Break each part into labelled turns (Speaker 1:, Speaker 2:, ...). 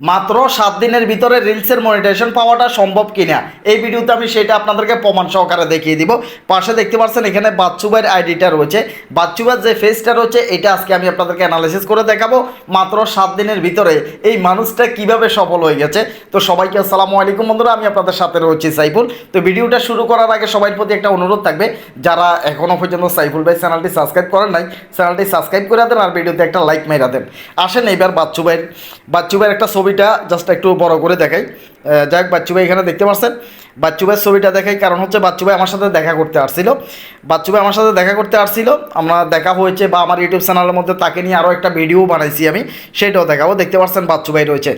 Speaker 1: মাত্র সাত দিনের ভিতরে রিলসের মনিটাইজেশন পাওয়াটা সম্ভব কিনা? এই ভিডিওতে আমি সেটা আপনাদেরকে প্রমাণ সহকারে দেখিয়ে দিব। পাশে দেখতে পাচ্ছেন এখানে বাচ্চুবাইয়ের আইডিটা রয়েছে। বাচ্চুবার যে ফেসটা রয়েছে, এটা আজকে আমি আপনাদেরকে অ্যানালিসিস করে দেখাবো। মাত্র সাত দিনের ভিতরে এই মানুষটা কীভাবে সফল হয়ে গেছে? তো সবাইকে আসসালামু আলাইকুম বন্ধুরা, আমি আপনাদের সাথে রয়েছি সাইফুল। তো ভিডিওটা শুরু করার আগে সবার প্রতি একটা অনুরোধ থাকবে। যারা এখনও পর্যন্ত সাইফুল ভাই চ্যানেলটি সাবস্ক্রাইব করেন নাই, চ্যানেলটি সাবস্ক্রাইব করে দেন আর ভিডিওতে একটা লাইক মেরা দেন। আসেন এইবার বাচ্চু ভাইয়ের বাচ্চু ভাইয়ের একটা ছবিটা জাস্ট একটু বড় করে দেখাই। যাই হোক বাচ্চু ভাই এখানে দেখতে পাচ্ছেন বাচ্চু ভাইয়ের ছবিটা দেখাই, কারণ হচ্ছে বাচ্চু ভাই আমার সাথে দেখা করতে আসছিল। বাচ্চু ভাই আমার সাথে দেখা করতে আসছিল। আমরা দেখা হয়েছে বা আমার ইউটিউব চ্যানেলের মধ্যে তাকে নিয়ে আরও একটা ভিডিও বানাইছি আমি, সেটাও দেখাবো। দেখতে পাচ্ছেন বাচ্চু ভাই রয়েছে।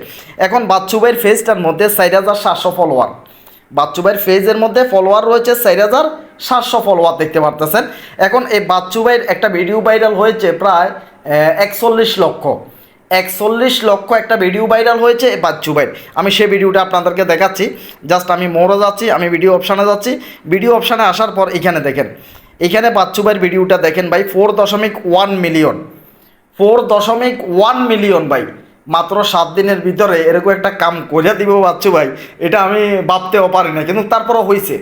Speaker 1: এখন বাচ্চু ভাইয়ের ফেসটার মধ্যে চার হাজার সাতশো ফলোয়ার বাচ্চু ভাইয়ের ফেজের মধ্যে ফলোয়ার রয়েছে চার হাজার সাতশো ফলোয়ার দেখতে পারতেছেন। এখন এই বাচ্চু ভাইয়ের একটা ভিডিও ভাইরাল হয়েছে প্রায় একচল্লিশ লক্ষ। একচল্লিশ লক্ষ একটা ভিডিও ভাইরাল হয়েছে বাচ্চু ভাইয়ের আমি সেই ভিডিওটা আপনাদেরকে দেখাচ্ছি। জাস্ট আমি মোড়ে যাচ্ছি, আমি ভিডিও অপশানে যাচ্ছি। ভিডিও অপশানে আসার পর এখানে দেখেন। এখানে বাচ্চু ভাইয়ের ভিডিওটা দেখেন ভাই ফোর দশমিক ওয়ান মিলিয়ন ফোর দশমিক ওয়ান মিলিয়ন ভাই। মাত্র সাত দিনের ভিতরে এরকম একটা কাম করে দিব বাচ্চু ভাই। এটা আমি ভাবতেও পারি না কিন্তু তারপরও হয়েছে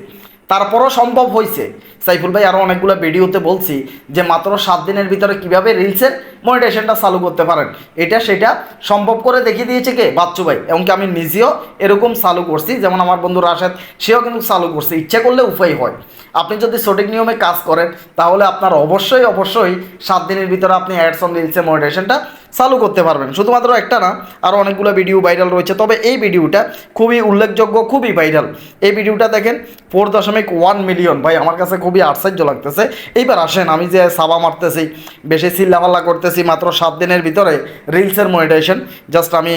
Speaker 1: তারপরও সম্ভব হয়েছে। সাইফুল ভাই আরও অনেকগুলো ভিডিওতে বলছি যে মাত্র সাত দিনের ভিতরে কীভাবে রিলসের মনিটেশনটা চালু করতে পারেন। এটা সেটা সম্ভব করে দেখিয়ে দিয়েছে কে? বাচ্চু ভাই। এমনকি আমি নিজেও এরকম চালু করছি। যেমন আমার বন্ধু রাশেদ, সেও কিন্তু চালু করছে। ইচ্ছে করলে উপায় হয়। আপনি যদি সঠিক নিয়মে কাজ করেন, তাহলে আপনার অবশ্যই অবশ্যই সাত দিনের ভিতরে আপনি অ্যাডস অন রিলসের মনিটেশনটা চালু করতে পারবেন। শুধুমাত্র একটা না আরও অনেকগুলো ভিডিও ভাইরাল রয়েছে। তবে এই ভিডিওটা খুবই উল্লেখযোগ্য, খুবই ভাইরাল এই ভিডিওটা দেখেন ফোর দশমিক ওয়ান মিলিয়ন ভাই, আমার কাছে খুবই আশ্চর্য লাগতেছে। এইবার আসেন, আমি যে সাবা মারতেছি, বেশি চিল্লাপাল্লা করতেছি মাত্র সাত দিনের ভিতরে রিলসের মনিটাইজেশন জাস্ট আমি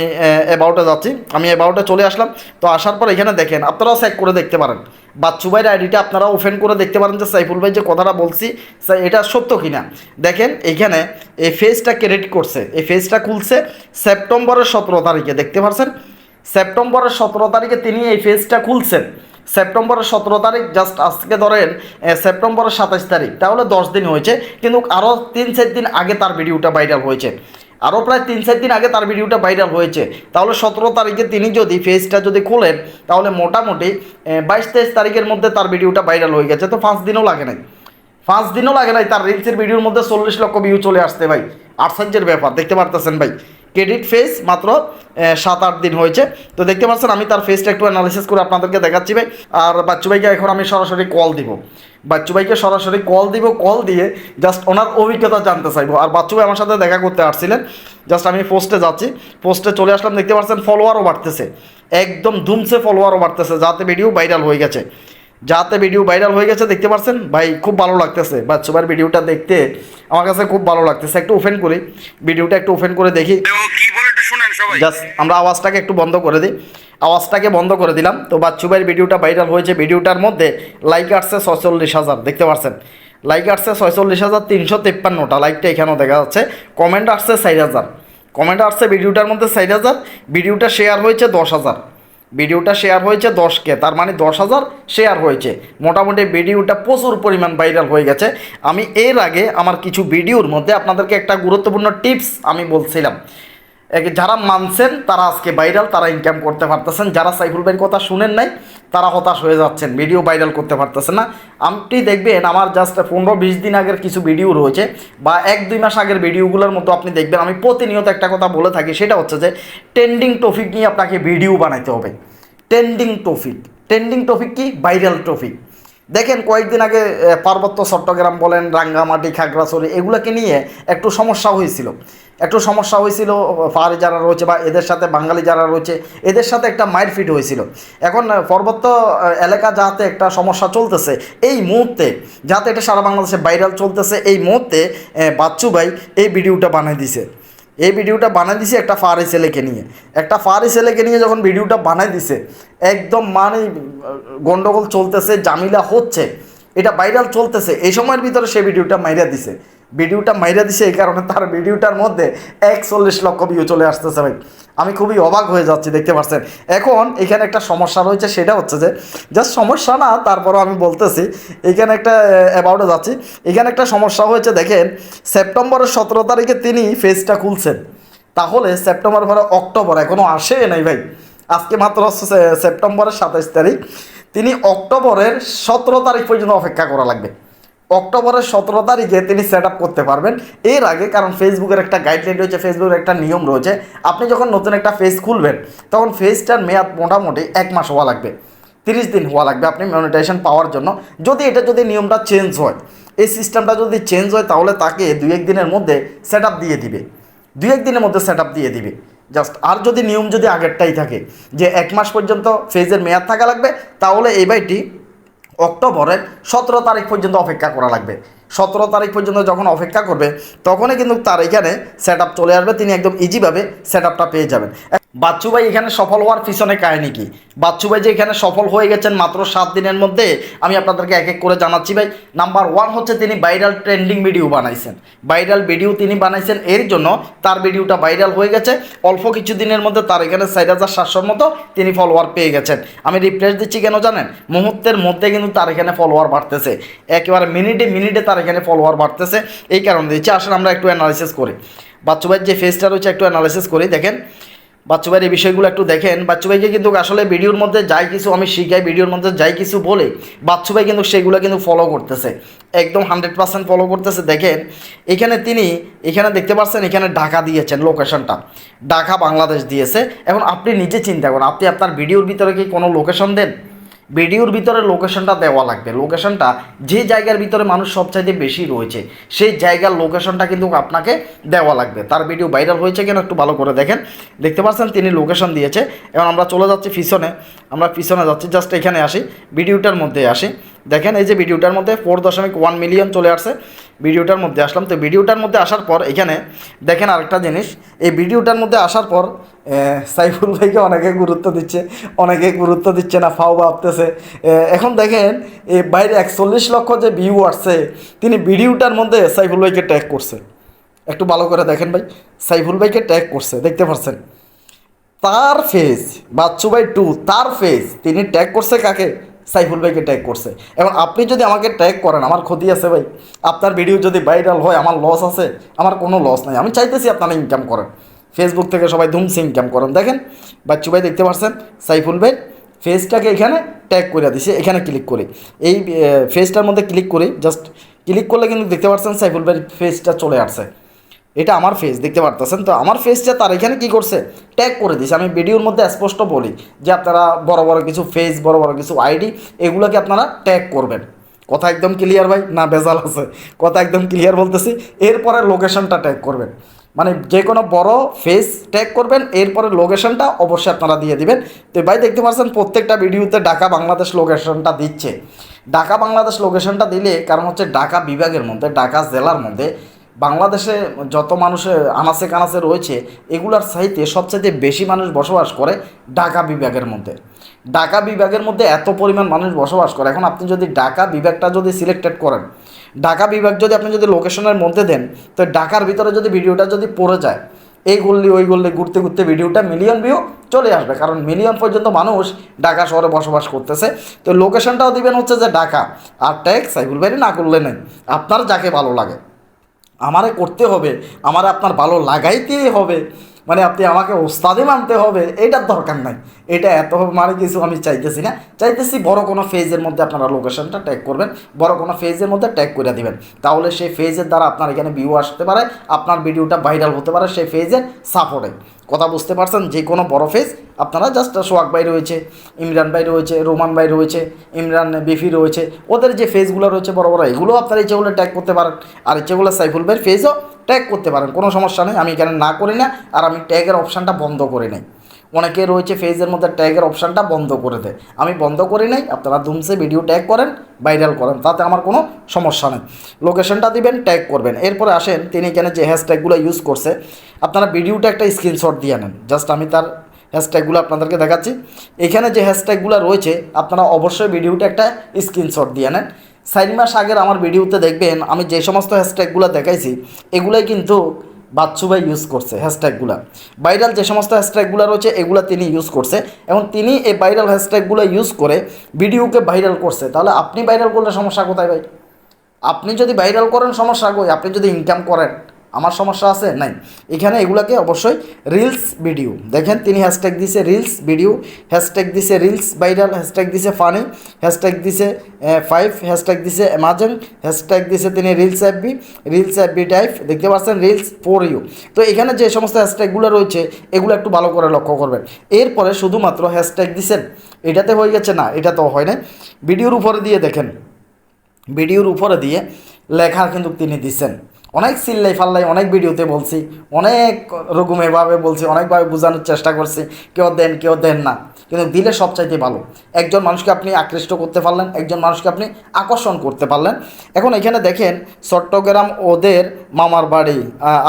Speaker 1: অ্যাবাউটে যাচ্ছি, আমি অ্যাবাউটে চলে আসলাম। তো আসার পর এখানে দেখেন, আপনারাও চেক করে দেখতে পারেন। বাচ্চু ভাইয়ের আইডিটা আপনারা ওপেন করে দেখতে পারেন যে সাইফুল ভাই যে কথাটা বলছি এটা সত্য কিনা। দেখেন, এখানে এই ফেজটা ক্রেডিট করছে। এই ফেজটা খুলছে সেপ্টেম্বরের সতেরো তারিখে, দেখতে পারছেন? সেপ্টেম্বরের সতেরো তারিখে তিনি এই ফেজটা খুলছেন। সেপ্টেম্বরের সতেরো তারিখ জাস্ট আজকে ধরেন সেপ্টেম্বরের সাতাশ তারিখ। তাহলে দশ দিন হয়েছে, কিন্তু আরও তিন চার দিন আগে তার ভিডিওটা ভাইরাল হয়েছে। আরও প্রায় তিন চার দিন আগে তার ভিডিওটা ভাইরাল হয়েছে। তাহলে সতেরো তারিখে তিনি যদি ফেসটা যদি খোলেন, তাহলে মোটামুটি বাইশ তেইশ তারিখের মধ্যে তার ভিডিওটা ভাইরাল হয়ে গেছে। তো পাঁচ দিনও লাগে নাই। পাঁচ দিনও লাগে নাই, তার রিলসের ভিডিওর মধ্যে চল্লিশ লক্ষ ভিউ চলে আসতে ভাই। আশ্চর্যের ব্যাপার, দেখতে পারতেছেন ভাই। ক্রেডিট ফেস মাত্র সাত আট দিন হয়েছে। তো দেখতে পাচ্ছেন, আমি তার ফেসটা একটু অ্যানালিসিস করে আপনাদেরকে দেখাচ্ছি ভাই। আর বাচ্চু ভাইকে এখন আমি সরাসরি কল দিব। বাচ্চু ভাইকে সরাসরি কল দিব কল দিয়ে জাস্ট ওনার অভিজ্ঞতা জানতে চাইব। আর বাচ্চু ভাই আমার সাথে দেখা করতে আসছিলেন। জাস্ট আমি পোস্টে যাচ্ছি। পোস্টে চলে আসলাম, দেখতে পাচ্ছেন ফলোয়ারও বাড়তেছে। একদম ধুমসে ফলোয়ারও বাড়তেছে। যাতে ভিডিও ভাইরাল হয়ে গেছে। যাতে ভিডিও ভাইরাল হয়ে গেছে, দেখতে পাচ্ছেন? ভাই, খুব ভালো লাগতেছে। বাচ্চু ভাইয়ের ভিডিওটা দেখতে আমার কাছে খুব ভালো লাগতেছে। একটু ওপেন করি। ভিডিওটা একটু ওপেন করে দেখি। জাস্ট আমরা আওয়াজটাকে একটু বন্ধ করে দিই। আওয়াজটাকে বন্ধ করে দিলাম। তো বাচ্চু ভাইয়ের ভিডিওটা ভাইরাল হয়েছে। ভিডিওটার মধ্যে লাইক আসছে ছয়চল্লিশ হাজার। দেখতে পাচ্ছেন লাইক আসছে ছয়চল্লিশ হাজার তিনশো তিপ্পান্নটা। লাইকটা এখানেও দেখা যাচ্ছে। কমেন্ট আসছে চার হাজার। কমেন্ট আসছে ভিডিওটার মধ্যে চার হাজার। ভিডিওটা শেয়ার হয়েছে দশ হাজার। ভিডিওটা শেয়ার হয়েছে দশকে তার মানে দশ হাজার শেয়ার হয়েছে। মোটামুটি ভিডিওটা প্রচুর পরিমাণ ভাইরাল হয়ে গেছে। আমি এর আগে আমার কিছু ভিডিওর মধ্যে আপনাদেরকে একটা গুরুত্বপূর্ণ টিপস আমি বলছিলাম। যারা মানছেন, তারা আজকে ভাইরাল তারা ইনকাম করতে পারতেছেন। যারা সাইফুল ভাইয়ের কথা শুনেন নাই, তারা হতাশ হয়ে যাচ্ছেন। ভিডিও ভাইরাল করতে পারতেছেন না। আপনি দেখবেন, আমার জাস্ট পনেরো বিশ দিন আগের কিছু ভিডিও রয়েছে, বা এক দুই মাস আগের ভিডিওগুলোর মতো আপনি দেখবেন। আমি প্রতিনিয়ত একটা কথা বলে থাকি, সেটা হচ্ছে যে ট্রেন্ডিং টপিক নিয়ে আপনাকে ভিডিও বানাইতে হবে। ট্রেন্ডিং টপিক ট্রেন্ডিং টপিক কি? ভাইরাল টপিক দেখেন কয়েকদিন আগে পার্বত্য চট্টগ্রাম বলেন, রাঙ্গামাটি, খাগড়াছড়ি, এগুলোকে নিয়ে একটু সমস্যা হয়েছিল। একটু সমস্যা হয়েছিল, পাহাড়ি যারা রয়েছে বা এদের সাথে বাঙালি যারা রয়েছে, এদের সাথে একটা মাইর ফিট হয়েছিল। এখন পার্বত্য এলাকা যাতে একটা সমস্যা চলতেছে, এই মুহূর্তে যাতে এটা সারা বাংলাদেশে ভাইরাল চলতেছে, এই মুহূর্তে বাচ্চু ভাই এই ভিডিওটা বানিয়ে দিছে। এই ভিডিওটা বানাই দিছি একটা ফারি ছেলেকে নিয়ে। একটা ফারে ছেলেকে নিয়ে যখন ভিডিওটা বানাই দিছে, একদম মানে গণ্ডগোল গন্ডগোল চলতেছে জামিলা হচ্ছে, এটা ভাইরাল চলতেছে, এই সময়ের ভিতরে সে ভিডিওটা মাইরা দিছে। ভিডিওটা মাইরা দিছে এই কারণে তার ভিডিওটার মধ্যে একচল্লিশ লক্ষ ভিউ চলে আসতেছে ভাই। আমি খুবই অবাক হয়ে যাচ্ছি, দেখতে পাচ্ছেন? এখন এখানে একটা সমস্যা রয়েছে, সেটা হচ্ছে যে জাস্ট সমস্যা না, তারপরও আমি বলতেছি, এখানে একটা অ্যাবাউটে যাচ্ছি। এখানে একটা সমস্যা হয়েছে, দেখেন, সেপ্টেম্বরের সতেরো তারিখে তিনি ফেজটা খুলছেন। তাহলে সেপ্টেম্বর পরে অক্টোবর এখনও আসে নাই ভাই। আজকে মাত্র সেপ্টেম্বরের সাতাইশ তারিখ। তিনি অক্টোবরের সতেরো তারিখ পর্যন্ত অপেক্ষা করা লাগবে। অক্টোবরের সতেরো তারিখে তিনি সেট আপ করতে পারবেন। এর আগে কারণ ফেসবুকের একটা গাইডলাইন রয়েছে ফেসবুকের একটা নিয়ম রয়েছে, আপনি যখন নতুন একটা ফেস খুলবেন, তখন ফেসটার মেয়াদ মোটামুটি এক মাস হওয়া লাগবে, তিরিশ দিন হওয়া লাগবে আপনি মনিটাইজেশন পাওয়ার জন্য। যদি এটা যদি নিয়মটা চেঞ্জ হয়, এই সিস্টেমটা যদি চেঞ্জ হয়, তাহলে তাকে দুই এক দিনের মধ্যে সেট দিয়ে দিবে। দুই এক দিনের মধ্যে সেট দিয়ে দিবে। জাস্ট আর যদি নিয়ম যদি আগেরটাই থাকে, যে এক মাস পর্যন্ত ফেজের মেয়াদ থাকা লাগবে, তাহলে এই বাইটি অক্টোবরের সতেরো তারিখ পর্যন্ত অপেক্ষা করা লাগবে। সতেরো তারিখ পর্যন্ত যখন অপেক্ষা করবে, তখনই কিন্তু তার এখানে সেট চলে আসবে। তিনি একদম ইজিভাবে সেট পেয়ে যাবেন। বাচ্চু ভাই এখানে সফল হওয়ার পিছনে কাহিনী কি? বাচ্চু ভাই যে এখানে সফল হয়ে গেছেন মাত্র সাত দিনের মধ্যে, আমি আপনাদেরকে এক এক করে জানাচ্ছি ভাই। নাম্বার ওয়ান হচ্ছে তিনি ভাইরাল ট্রেন্ডিং ভিডিও বানাইছেন। ভাইরাল ভিডিও তিনি বানাইছেন, এর জন্য তার ভিডিওটা ভাইরাল হয়ে গেছে। অল্প কিছু দিনের মধ্যে তার এখানে চার হাজার সাতশোর মতো তিনি ফলোয়ার পেয়ে গেছেন। আমি রিপ্লেস দিচ্ছি কেন জানেন? মুহূর্তের মধ্যে কিন্তু তার এখানে ফলোয়ার বাড়তেছে। একেবারে মিনিটে মিনিটে তার এখানে ফলোয়ার বাড়তেছে। এই কারণে দিচ্ছি। আসলে আমরা একটু অ্যানালাইসিস করি। বাচ্চু ভাইয়ের যে ফেসটা রয়েছে, একটু অ্যানালাইসিস করি, দেখেন। বাচ্চু ভাইয়ের এই বিষয়গুলো একটু দেখেন। বাচ্চু ভাইকে কিন্তু আসলে ভিডিওর মধ্যে যাই কিছু আমি শিখাই, ভিডিওর মধ্যে যাই কিছু বলে, বাচ্চু ভাই কিন্তু সেগুলো কিন্তু ফলো করতেছে। একদম হান্ড্রেড পার্সেন্ট ফলো করতেছে। দেখেন, এখানে তিনি, এখানে দেখতে পাচ্ছেন, এখানে ঢাকা দিয়েছেন লোকেশনটা ঢাকা বাংলাদেশ দিয়েছে। এখন আপনি নিজে চিন্তা করুন, আপনি আপনার ভিডিওর ভিতরে কি কোনো লোকেশন দেন? ভিডিওর ভিতরে লোকেশনটা দেওয়া লাগবে। লোকেশনটা যে জায়গার ভিতরে মানুষ সবচাইতে বেশি রয়েছে, সেই জায়গার লোকেশনটা কিন্তু আপনাকে দেওয়া লাগবে। তার ভিডিও ভাইরাল হয়েছে কিনা একটু ভালো করে দেখেন। দেখতে পাচ্ছেন তিনি লোকেশন দিয়েছে। এবং আমরা চলে যাচ্ছি পিছনে। আমরা পিছনে যাচ্ছি জাস্ট এখানে আসি। ভিডিওটার মধ্যে আসি। দেখেন এই যে ভিডিওটার মধ্যে ফোর দশমিক ওয়ান মিলিয়ন চলে আসছে। ভিডিওটার মধ্যে আসলাম। তো ভিডিওটার মধ্যে আসার পর এখানে দেখেন আরেকটা জিনিস। এই ভিডিওটার মধ্যে আসার পর সাইফুল ভাইকে অনেকে গুরুত্ব দিচ্ছে, অনেকে গুরুত্ব দিচ্ছে না, ফাও ভাবতেছে। এখন দেখেন এই বাইরে একচল্লিশ লক্ষ যে ভিউ আসছে, তিনি ভিডিওটার মধ্যে সাইফুল ভাইকে ট্যাগ করছে। একটু ভালো করে দেখেন ভাই, সাইফুল ভাইকে ট্যাগ করছে, দেখতে পাচ্ছেন তার ফেস বাচ্চু ভাই টু তার ফেস তিনি ট্যাগ করছে কাকে? সাইফুল ভাইকে ট্যাগ করছে। এখন আপনি যদি আমাকে ট্যাগ করেন, আমার ক্ষতি আছে ভাই। আপনার ভিডিও যদি ভাইরাল হয়, আমার লস আছে, আমার কোনো লস নাই। আমি চাইতেছি আপনারা ইনকাম করেন। ফেসবুক থেকে সবাই ধুমসে ইনকাম করেন। দেখেন, বাচ্চু ভাই দেখতে পাচ্ছেন সাইফুল ভাই ফেসটাকে এখানে ট্যাগ করে দিছে। এখানে ক্লিক করি। এই ফেসটার মধ্যে ক্লিক করি জাস্ট ক্লিক করলে কিন্তু দেখতে পাচ্ছেন সাইফুল ভাইয়ের ফেসটা চলে আসছে। এটা আমার ফেস দেখতে পারতেছেন? তো আমার ফেসটা তার, এখানে কি করছে? ট্যাগ করে দিছে। আমি ভিডিওর মধ্যে স্পষ্ট বলি যে আপনারা বড় বড় কিছু ফেস বড় বড় কিছু আইডি এগুলোকে আপনারা ট্যাগ করবেন। কথা একদম ক্লিয়ার ভাই? না বেজাল আছে। কথা একদম ক্লিয়ার বলতেছি। এরপরে লোকেশনটা ট্যাগ করবেন। মানে যে কোনো বড় ফেস ট্যাগ করবেন। এরপরে লোকেশনটা অবশ্যই আপনারা দিয়ে দিবেন। তো ভাই, দেখতে পাচ্ছেন, প্রত্যেকটা ভিডিওতে ঢাকা বাংলাদেশ লোকেশনটা দিচ্ছে। ঢাকা বাংলাদেশ লোকেশনটা দিলে, কারণ হচ্ছে ঢাকা বিভাগের মধ্যে, ঢাকা জেলার মধ্যে বাংলাদেশে যত মানুষের আনাচে কানাচে রয়েছে, এগুলার সাইতে সবচাইতে বেশি মানুষ বসবাস করে ঢাকা বিভাগের মধ্যে। ঢাকা বিভাগের মধ্যে এত পরিমাণ মানুষ বসবাস করে। এখন আপনি যদি ঢাকা বিভাগটা যদি সিলেক্টেড করেন, ঢাকা বিভাগ যদি আপনি যদি লোকেশনের মধ্যে দেন, তো ঢাকার ভিতরে যদি ভিডিওটা যদি পড়ে যায়, এই গল্লি, ওই গল্লি, ঘুরতে ঘুরতে ভিডিওটা মিলিয়ন ভিউ চলে আসবে। কারণ মিলিয়ন পর্যন্ত মানুষ ঢাকা শহরে বসবাস করতেছে। তো লোকেশনটাও দিবেন হচ্ছে যে ঢাকা। আর ট্যাগ সাইবুল ভাই না করলে নেই। আপনার যাকে ভালো লাগে। আমারে করতে হবে আমার আপনার ভালো লাগাইতেই হবে। মানে আপনি আমাকে ওস্তাদে মানতে হবে এটার দরকার নাই। এটা এত মানে কিছু আমি চাইতেছি না। চাইতেছি বড় কোনো ফেজের মধ্যে আপনারা লোকেশনটা ট্যাগ করবেন, বড় কোনো ফেজের মধ্যে ট্যাগ করে দিবেন। তাহলে সেই ফেজের দ্বারা আপনার এখানে ভিউ আসতে পারে, আপনার ভিডিওটা ভাইরাল হতে পারে সেই ফেজের সাপোর্টে কথা বুঝতে পারছেন? যে কোনো বড় ফেজ আপনারা জাস্ট সোহাগ ভাই রয়েছে, ইমরান ভাই রয়েছে, রোমান ভাই রয়েছে, ইমরান বিফি রয়েছে, ওদের যে ফেজগুলো রয়েছে বড় বড়, এগুলো আপনারা ইচ্ছেগুলো ট্যাগ করতে পারেন। আর ইচ্ছেগুলো সাইফুল ভাইয়ের ফেজও ট্যাগ করতে পারেন, কোনো সমস্যা নেই। আমি এখানে না করি না, আর আমি ট্যাগের অপশানটা বন্ধ করে নেই। অনেকে রয়েছে ফেজের মধ্যে ট্যাগের অপশানটা বন্ধ করে দেয়। আমি বন্ধ করি নাই, আপনারা ধুমসে ভিডিও ট্যাগ করেন ভাইরাল করেন, তাতে আমার কোনো সমস্যা নেই। লোকেশনটা দিবেন ট্যাগ করবেন। এরপরে আসেন, তিনি এখানে যে হ্যাশট্যাগুলো ইউজ করছে, আপনারা ভিডিওটা একটা স্ক্রিনশট দিয়ে নেন জাস্ট আমি তার হ্যাশট্যাগুলো আপনাদেরকে দেখাচ্ছি। এখানে যে হ্যাশট্যাগুলো রয়েছে, আপনারা অবশ্যই ভিডিওটা একটা স্ক্রিনশট দিয়ে নেন চার মাস আগের আমার ভিডিওতে দেখবেন আমি যে সমস্ত হ্যাশট্যাগুলো দেখাইছি, এগুলাই কিন্তু বাচ্চু ভাই ইউজ করছে হ্যাশট্যাগুলো ভাইরাল যে সমস্ত হ্যাশট্যাগুলো রয়েছে, এগুলো তিনি ইউজ করছে। এবং তিনি এই ভাইরাল হ্যাশট্যাগুলো ইউজ করে ভিডিওকে ভাইরাল করছে। তাহলে আপনি ভাইরাল করলে সমস্যা কোথায় ভাই? আপনি যদি ভাইরাল করেন সমস্যা কই? আপনি যদি ইনকাম করেন। আমার সমস্যা আছে? নাই। এখানে এগুলাকে অবশ্যই রিলস ভিডিও দেখেন, তিনি হ্যাশট্যাগ দিছে রিলস ভিডিও হ্যাশট্যাগ দিছে রিলস ভাইরাল হ্যাশট্যাগ দিছে ফানি হ্যাশট্যাগ দিছে ফাইভ হ্যাশট্যাগ দিছে অ্যামাজন হ্যাশট্যাগ দিছে তিনি রিলস অ্যাপবি রিলস অ্যাপবি টাইপ দেখতে পাচ্ছেন? রিলস ফর ইউ তো এখানে যে সমস্ত হ্যাশট্যাগুলো রয়েছে, এগুলো একটু ভালো করে লক্ষ্য করবেন। এরপরে শুধুমাত্র হ্যাশট্যাগ দিছেন। এটাতে হয়ে গেছে? না, এটা তো হয় না ভিডিওর উপরে দিয়ে দেখেন। ভিডিওর উপরে দিয়ে লেখা কিন্তু তিনি দিচ্ছেন। অনেক সিল্লাই ফাল্লাই, অনেক ভিডিওতে বলছি, অনেক রকমেরভাবে বলছি, অনেকভাবে বোঝানোর চেষ্টা করছি, কেউ দেন কেউ দেন না। কিন্তু দিলে সবচাইতে ভালো, একজন মানুষকে আপনি আকৃষ্ট করতে পারলেন, একজন মানুষকে আপনি আকর্ষণ করতে পারলেন। এখন এখানে দেখেন, চট্টগ্রাম ওদের মামার বাড়ি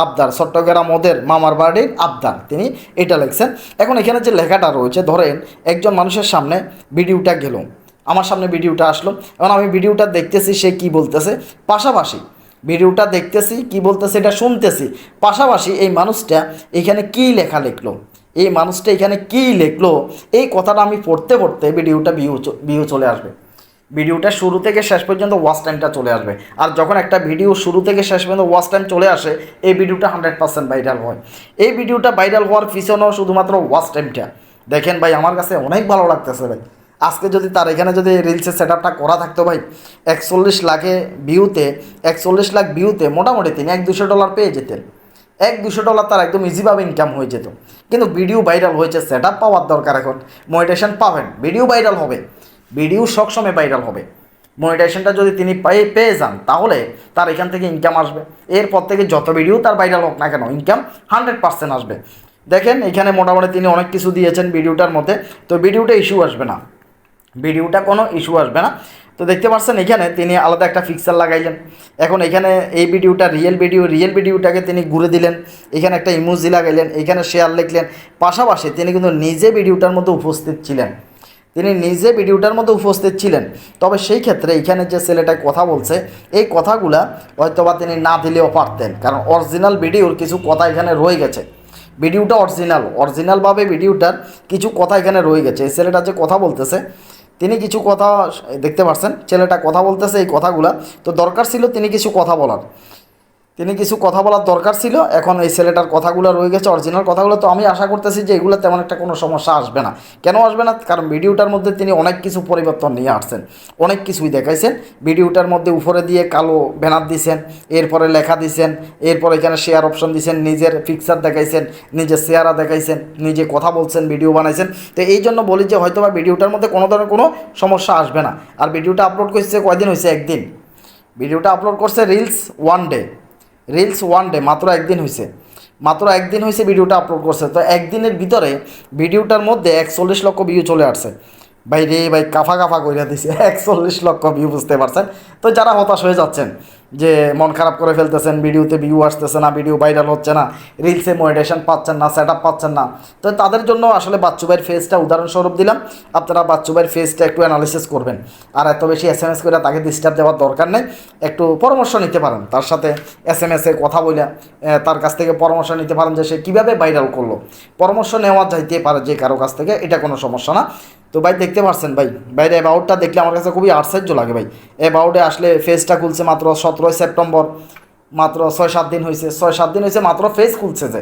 Speaker 1: আবদার, চট্টগ্রাম ওদের মামার বাড়ির আবদার, তিনি এটা লিখছেন। এখন এখানে যে লেখাটা রয়েছে, ধরেন একজন মানুষের সামনে ভিডিওটা গেল, আমার সামনে ভিডিওটা আসলো, এখন আমি ভিডিওটা দেখতেছি সে কি বলতেছে, পাশাপাশি ভিডিওটা দেখতেছি, কি বলতেছে এটা শুনতেছি। পাশাপাশি এই মানুষটা এখানে কী লেখা লিখলো? এই মানুষটা এখানে কী লিখলো? এই কথাটা আমি পড়তে পড়তে ভিডিওটা ভিউ ভিউ চলে আসবে। ভিডিওটা শুরু থেকে শেষ পর্যন্ত ওয়াচ টাইমটা চলে আসবে। আর যখন একটা ভিডিও শুরু থেকে শেষ পর্যন্ত ওয়াচ টাইম চলে আসে, এই ভিডিওটা হান্ড্রেড পার্সেন্ট ভাইরাল হয়। এই ভিডিওটা ভাইরাল হওয়ার পিছনেও শুধুমাত্র ওয়াচ টাইমটা দেখেন ভাই, আমার কাছে অনেক ভালো লাগতেছে ভাই। আজকে যদি তার এখানে যদি রিলসের সেট আপটা করা থাকতো ভাই, একচল্লিশ লাখে ভিউতে একচল্লিশ লাখ ভিউতে মোটামুটি তিনি এক দুশো ডলার পেয়ে যেতেন। এক দুশো ডলার তার একদম ইজিভাবে ইনকাম হয়ে যেত। কিন্তু ভিডিও ভাইরাল হয়েছে সেট আপ পাওয়ার দরকার এখন। মনিটেশন পাবেন ভিডিও ভাইরাল হবে। ভিডিও সবসময় ভাইরাল হবে। মনিটাইজেশনটা যদি তিনি পেয়ে পেয়ে যান, তাহলে তার এখান থেকে ইনকাম আসবে। এরপর থেকে যত ভিডিও তার ভাইরাল হোক না কেন ইনকাম হান্ড্রেড পার্সেন্ট আসবে। দেখেন, এখানে মোটামুটি তিনি অনেক কিছু দিয়েছেন ভিডিওটার মধ্যে, তো ভিডিওটা ইস্যু আসবে না। ভিডিওটা কোনো ইস্যু আসবে না। তো দেখতে পাচ্ছেন এখানে তিনি আলাদা একটা ফিক্সার লাগাইলেন। এখন এখানে এই ভিডিওটা রিয়েল ভিডিও রিয়েল ভিডিওটাকে তিনি ঘুরে দিলেন। এখানে একটা ইমোজি লাগাইলেন, এখানে শেয়ার লিখলেন। পাশাপাশি তিনি কিন্তু নিজে ভিডিওটার মধ্যে উপস্থিত ছিলেন। তিনি নিজে ভিডিওটার মধ্যে উপস্থিত ছিলেন। তবে সেই ক্ষেত্রে এখানে যে ছেলেটা কথা বলছে, এই কথাগুলা হয়তোবা তিনি না দিলেও পারতেন। কারণ অরিজিনাল ভিডিওর কিছু কথা এখানে রয়ে গেছে। ভিডিওটা অরিজিনাল অরিজিনালভাবে ভিডিওটার কিছু কথা এখানে রয়ে গেছে। এই ছেলেটা যে কথা বলতেছে তিনি কিছু কথা দেখতে পাচ্ছেন ছেলেটা কথা বলতেছে এই কথাগুলা। তো দরকার ছিল তিনি কিছু কথা বলার। তিনি কিছু কথা বলার দরকার ছিল, এখন এই ছেলেটার কথাগুলো রয়ে গেছে অরিজিনাল কথাগুলো। তো আমি আশা করতেছি যে এগুলো তেমন একটা কোনো সমস্যা আসবে না। কেন আসবে না? কারণ ভিডিওটার মধ্যে তিনি অনেক কিছু পরিবর্তন নিয়ে আসছেন, অনেক কিছুই দেখাইছেন। ভিডিওটার মধ্যে উপরে দিয়ে কালো ব্যানার দিছেন, এরপরে লেখা দিছেন, এরপর এখানে শেয়ার অপশন দিছেন, নিজের পিকচার দেখাইছেন, নিজের শেয়ারা দেখাইছেন, নিজে কথা বলছেন ভিডিও বানাইছেন। তো এই জন্য বলি যে হয়তো বা ভিডিওটার মধ্যে কোনো ধরনের কোনো সমস্যা আসবে না। আর ভিডিওটা আপলোড করছে কয়দিন হয়েছে একদিন। ভিডিওটা আপলোড করছে reels one day reels one day মাত্র একদিন হয়েছে মাত্র একদিন হয়েছে ভিডিওটা আপলোড করছে। তো একদিনের ভিতরে ভিডিওটার মধ্যে একচল্লিশ লক্ষ ভিউ চলে আসছে। ভাই রে ভাই, কাফা কাফা কইরা দিছে। একচল্লিশ লক্ষ ভিউ বুঝতে পারছেন? তো যারা হতাশ হয়ে যাচ্ছেন যে মন খারাপ করে ফেলতেছেন, ভিডিওতে ভিউ আসতেছে না ভিডিও ভাইরাল হচ্ছে না রিলসে মনিটেশন পাচ্ছেন না সেট পাচ্ছেন না। তো তাদের জন্য আসলে বাচ্চু ভাইয়ের ফেসটা উদাহরণস্বরূপ দিলাম, আপনারা বাচ্চু ভাইয়ের ফেসটা একটু অ্যানালিসিস করবেন। আর এত বেশি এস এম এস করে তাকে ডিস্টার্ব দেওয়ার দরকার নেই, একটু পরামর্শ নিতে পারেন। তার সাথে এস এম এসে কথা বলে তার কাছ থেকে পরামর্শ নিতে পারেন যে সে কীভাবে ভাইরাল করল। পরামর্শ নেওয়া যাইতে পারে যে কারও কাছ থেকে, এটা কোনো সমস্যা না। তো ভাই দেখতে পারছেন ভাই। বাইরে অ্যাবাউটটা দেখলে আমার কাছে খুবই আশ্চর্য লাগে ভাই। অ্যাবাউটে আসলে ফেসটা খুলছে মাত্র সতেরোই সেপ্টেম্বর, মাত্র ছয় সাত দিন হয়েছে ছয় সাত দিন হয়েছে মাত্র ফেস খুলছে যে।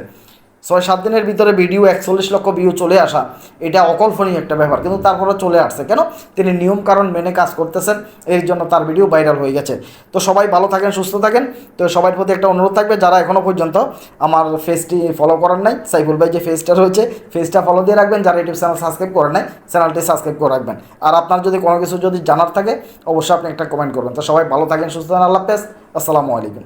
Speaker 1: ছয়, সাত দিনের ভিতরে ভিডিও একচল্লিশ লক্ষ ভিউ চলে আসা, এটা অকল্পনীয় একটা ব্যাপার। কিন্তু তারপরে চলে আসছে। কেন? তিনি নিয়ম কারণ মেনে কাজ করতেছেন, এর জন্য তার ভিডিও ভাইরাল হয়ে গেছে। তো সবাই ভালো থাকেন, সুস্থ থাকেন। তো সবার প্রতি একটা অনুরোধ থাকবে, যারা এখনও পর্যন্ত আমার ফেসটি ফলো করার নাই, সাইফুল ভাই যে ফেসটা রয়েছে ফেসটা ফলো দিয়ে রাখবেন। যারা ইউটিউব চ্যানেল সাবস্ক্রাইব করে নাই চ্যানেলটি সাবস্ক্রাইব করে রাখবেন। আর আপনার যদি কোনো কিছু যদি জানার থাকে, অবশ্যই আপনি একটা কমেন্ট করবেন। তো সবাই ভালো থাকেন, সুস্থ থাকেন। আল্লাহ হাফেজ। আসসালামু আলাইকুম।